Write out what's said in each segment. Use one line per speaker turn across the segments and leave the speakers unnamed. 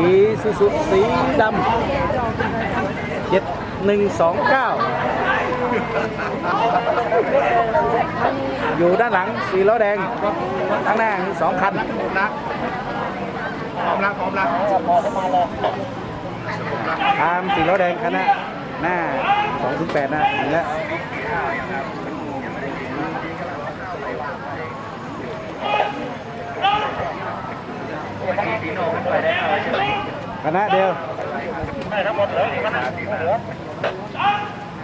อีซูซูสีดำเจ็ดหนึ่งสองเก้าอยู่ด้านหลังสีล้อแดงข้างหน้ามีสองคัน
นะพร้อมละพร้อมละ
ตามสีล้อแดงคันหน้าหน้าสองถึงแปดนะ เห็นแล้วคณะเดียว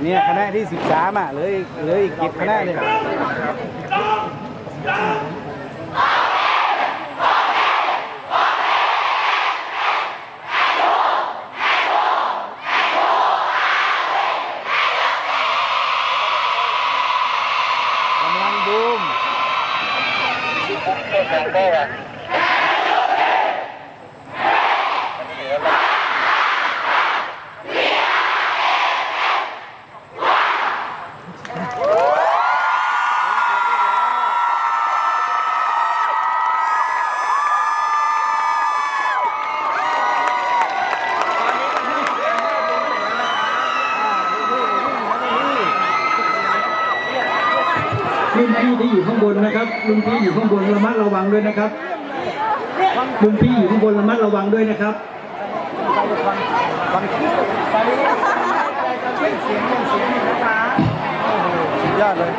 เนี่ยคณะที่ 13อะเหลืออีกเหลืออีกกิจคณะเลยกำลังบูม
รุ่นพี่ที่อยู่ข้างบนนะครับรุ่นพี่อยู่ข้างบนระมัดระวังด้วยนะครับรุ่นพี่อยู่ข้างบนระมัดระวังด้วยนะครับ
สุดยอดเลย